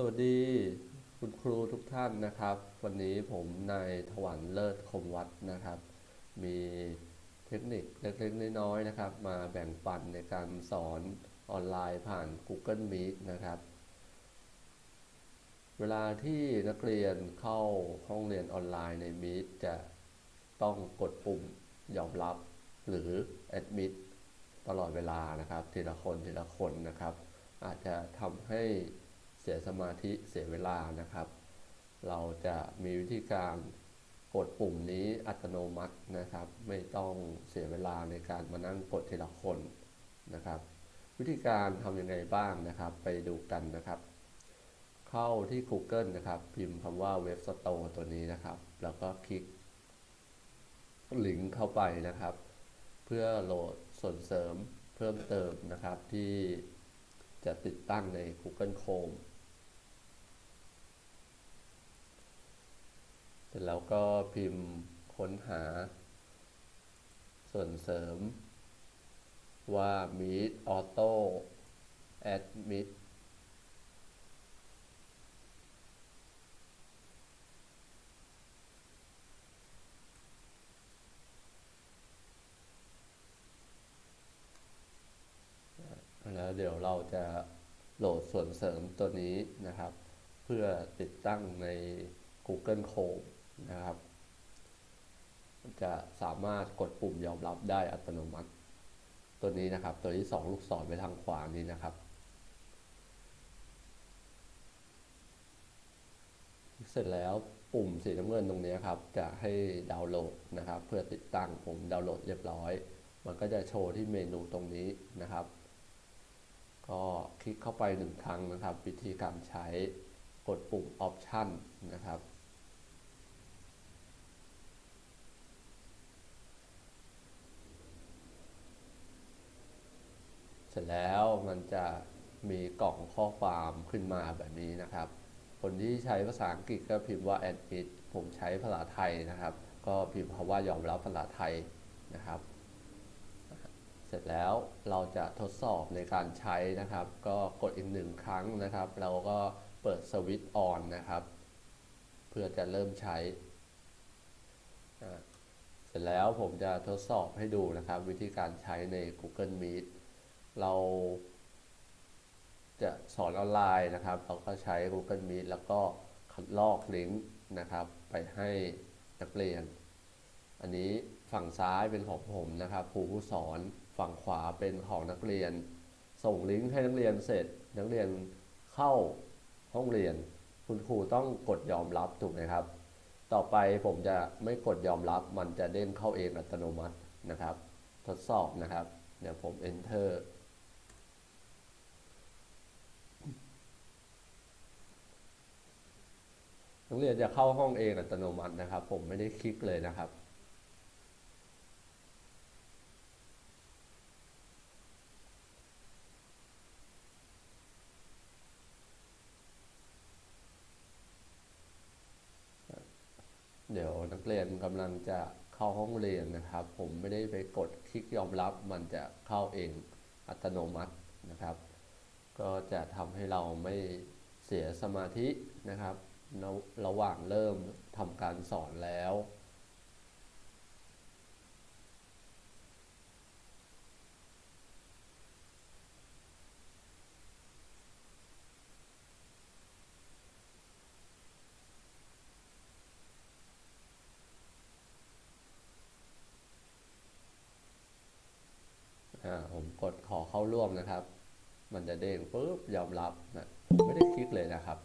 สวัสดีคุณครูทุกท่านนะครับ วันนี้ผมนายถวันเลิศคมวัฒน์นะครับ มีเทคนิคเล็กๆน้อยๆนะครับ มาแบ่งปันในการสอนออนไลน์ผ่าน Google Meet นะครับ เวลาที่นักเรียนเข้าห้องเรียนออนไลน์ใน Meet จะต้องกดปุ่มยอมรับหรือ Admit ตลอดเวลานะครับ ทีละคนทีละคนนะครับ อาจจะทำให้ สียสมาธิเสียเวลานะครับ เราจะมีวิธีการกดปุ่มนี้อัตโนมัตินะครับ ไม่ต้องเสียเวลาในการมานั่งกดทีละคนนะครับ วิธีการทำยังไงบ้างนะครับ ไปดูกันนะครับ เข้าที่ Google นะครับ พิมพ์คำว่า Web Store ตัวนี้นะครับ แล้วก็คลิกลิงก์เข้าไปนะครับ เพื่อโหลดส่วนเสริมเพิ่มเติมนะครับที่จะติดตั้งใน Google Chrome เส ร็จแล้วก็พิมพ์ค้นหา ส่วนเสริม ว่า Meet Auto Admit แล้วเดี๋ยวเราจะโหลดส่วนเสริมตัวนี้นะครับ เพื่อติดตั้งใน Google Chrome นะครับ จะสามารถกดปุ่มยอมรับได้อัตโนมัติ ตัวนี้นะครับ ตัวที่ 2 ลูกศรไปทางขวานี้นะครับเสร็จแล้วปุ่มสีน้ำเงินตรงนี้ครับ จะให้ดาวน์โหลดนะครับ เพื่อติดตั้งผมดาวน์โหลดเรียบร้อย มันก็จะโชว์ที่เมนูตรงนี้นะครับ ก็คลิกเข้าไปหนึ่งครั้งนะครับ วิธีการใช้กดปุ่ม Option นะครับ เสร็จแล้วมัน จะมีกล่องข้อความขึ้นมาแบบนี้นะครับ คนที่ใช้ภาษาอังกฤษก็พิมพ์ว่า admit ผมใช้ภาษาไทยนะครับ ก็พิมพ์คำว่ายอมรับภาษาไทยนะครับ เสร็จแล้วเราจะทดสอบในการใช้นะครับ ก็กดอีกหนึ่งครั้งนะครับ เราก็เปิดสวิตช์ออนนะครับ เพื่อจะเริ่มใช้ เสร็จแล้วผมจะทดสอบให้ดูนะครับ วิธีการใช้ใน Google Meet เรา สอนออนไลน์นะครับ เราก็ใช้ Google Meet แล้วก็คัดลอกลิงก์นะครับ ไปให้นักเรียน อันนี้ฝั่งซ้ายเป็นของผมนะครับครูผู้สอนฝั่งขวาเป็นของนักเรียน ส่งลิงก์ให้นักเรียนเสร็จ นักเรียนเข้าห้องเรียน คุณครูต้องกดยอมรับถูกไหมครับ ต่อไปผมจะไม่กดยอมรับมันจะเด้งเข้าเองอัตโนมัตินะครับ ทดสอบนะครับ เดี๋ยวผม enter นักเรียนจะเข้าห้องเองอัตโนมัตินะครับ ผมไม่ได้คลิกเลยนะครับเดี๋ยวนักเรียนกำลังจะเข้าห้องเรียนนะครับ ผมไม่ได้ไปกดคลิกยอมรับ มันจะเข้าเองอัตโนมัตินะครับ ก็จะทำให้เราไม่เสียสมาธินะครับ ระหว่างเริ่มทำการสอนแล้วอ่าผมกดขอเข้าร่วมนะครับ มันจะเด้งปุ๊บยอมรับนะไม่ได้คลิกเลยนะครับ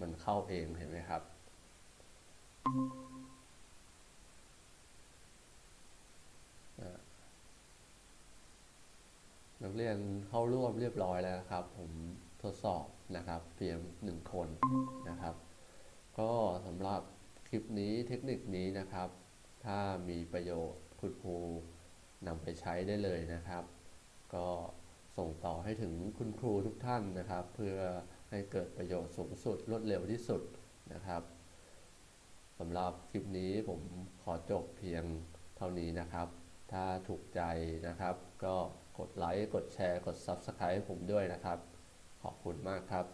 มันเข้าเองเห็นไหมครับ นักเรียนเข้าร่วมเรียบร้อยแล้วนะครับ ผมทดสอบนะครับเพียงหนึ่งคนนะครับ ก็สำหรับคลิปนี้เทคนิคนี้นะครับ ถ้ามีประโยชน์คุณครูนำไปใช้ได้เลยนะครับ ก็ส่งต่อให้ถึงคุณครูทุกท่านนะครับ เพื่อ ให้เกิดประโยชน์สูงสุดรวดเร็วที่สุดนะครับสำหรับคลิปนี้ผมขอจบเพียงเท่านี้นะครับ ถ้าถูกใจนะครับ ก็กดไลค์ กดแชร์ กด Subscribe ให้ผมด้วยนะครับ ขอบคุณมากครับ